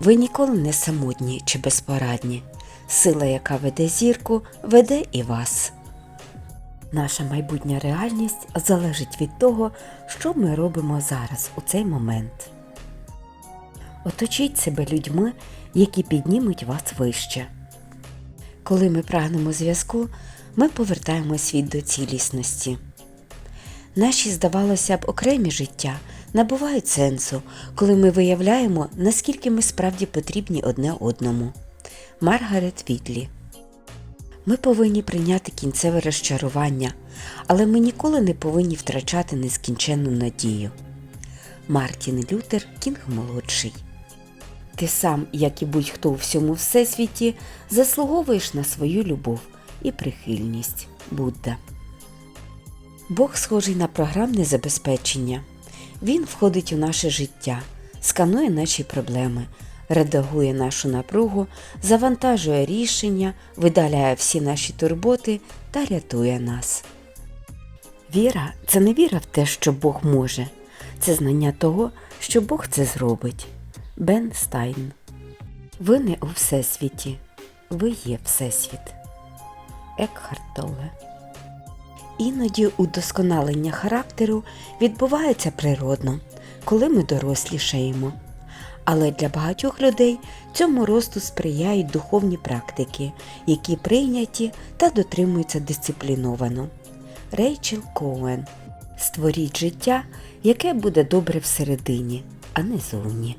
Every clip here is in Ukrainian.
Ви ніколи не самотні чи безпорадні. Сила, яка веде зірку, веде і вас. Наша майбутня реальність залежить від того, що ми робимо зараз у цей момент. Оточіть себе людьми, які піднімуть вас вище. Коли ми прагнемо зв'язку, ми повертаємо світ до цілісності. Наші, здавалося б, окремі життя набувають сенсу, коли ми виявляємо, наскільки ми справді потрібні одне одному. Маргарет Вітлі Ми повинні прийняти кінцеве розчарування, але ми ніколи не повинні втрачати нескінченну надію. Мартін Лютер Кінг молодший ти сам, як і будь-хто у всьому всесвіті, заслуговуєш на свою любов і прихильність. Будда. Бог схожий на програмне забезпечення. Він входить у наше життя, сканує наші проблеми, редагує нашу напругу, завантажує рішення, видаляє всі наші турботи та рятує нас. Віра це не віра в те, що Бог може, це знання того, що Бог це зробить. Бен Стайн. Ви не у Всесвіті. Ви є Всесвіт. Екхарт Толле. Іноді удосконалення характеру відбувається природно, коли ми дорослішаємо. Але для багатьох людей цьому росту сприяють духовні практики, які прийняті та дотримуються дисципліновано. Рейчел Коуен. Створіть життя, яке буде добре всередині, а не зовні.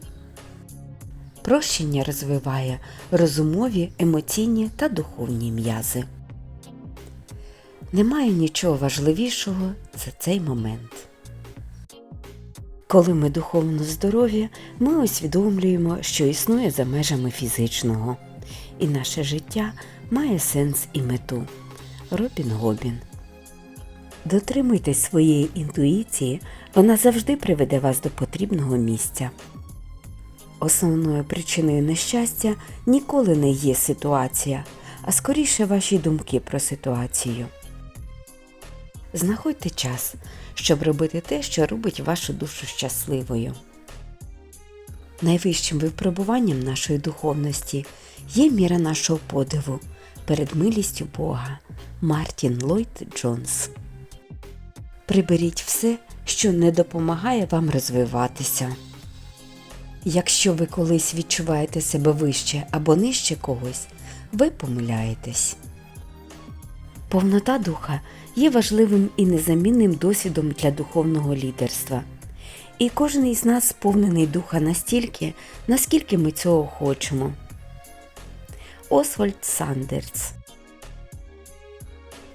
Прощення розвиває розумові, емоційні та духовні м'язи. Немає нічого важливішого за цей момент. Коли ми духовно здорові, ми усвідомлюємо, що існує за межами фізичного, і наше життя має сенс і мету. Робін Гобін. Дотримуйтесь своєї інтуїції, вона завжди приведе вас до потрібного місця. Основною причиною нещастя ніколи не є ситуація, а скоріше ваші думки про ситуацію. Знаходьте час, щоб робити те, що робить вашу душу щасливою. Найвищим випробуванням нашої духовності є міра нашого подиву перед милістю Бога. Мартін Ллойд Джонс. Приберіть все, що не допомагає вам розвиватися. Якщо ви колись відчуваєте себе вище або нижче когось, ви помиляєтесь. Повнота духа є важливим і незамінним досвідом для духовного лідерства. І кожен із нас сповнений духа настільки, наскільки ми цього хочемо. Освальд Сандерс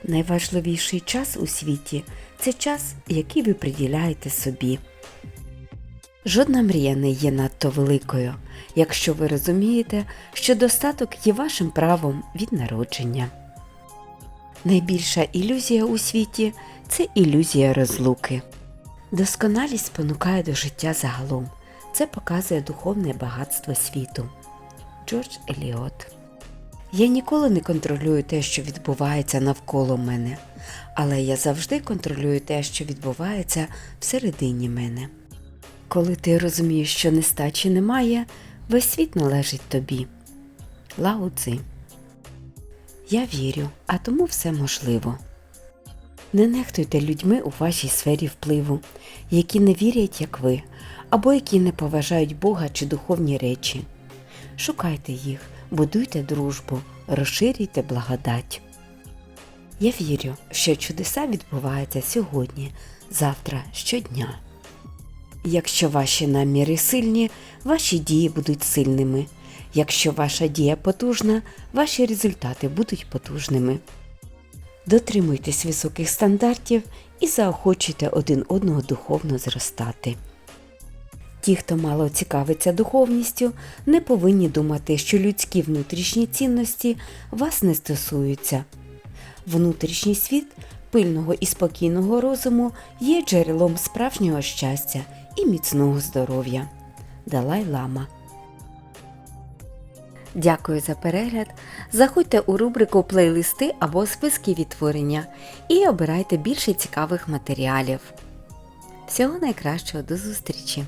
Найважливіший час у світі це час, який ви приділяєте собі. Жодна мрія не є надто великою, якщо ви розумієте, що достаток є вашим правом від народження. Найбільша ілюзія у світі це ілюзія розлуки. Досконалість спонукає до життя загалом. Це показує духовне багатство світу. Джордж Еліот Я ніколи не контролюю те, що відбувається навколо мене, але я завжди контролюю те, що відбувається всередині мене. Коли ти розумієш, що нестачі немає, весь світ належить тобі. Лао Цзи. Я вірю, а тому все можливо. Не нехтуйте людьми у вашій сфері впливу, які не вірять, як ви, або які не поважають Бога чи духовні речі. Шукайте їх, будуйте дружбу, розширюйте благодать. Я вірю, що чудеса відбуваються сьогодні, завтра, щодня. Якщо ваші наміри сильні, ваші дії будуть сильними. Якщо ваша дія потужна, ваші результати будуть потужними. Дотримуйтесь високих стандартів і заохочуйте один одного духовно зростати. Ті, хто мало цікавиться духовністю, не повинні думати, що людські внутрішні цінності вас не стосуються. Внутрішній світ пильного і спокійного розуму є джерелом справжнього щастя і міцного здоров'я. Далай Лама Дякую за перегляд. Заходьте у рубрику Плейлисти або списки відтворення і обирайте більше цікавих матеріалів. Всього найкращого до зустрічі!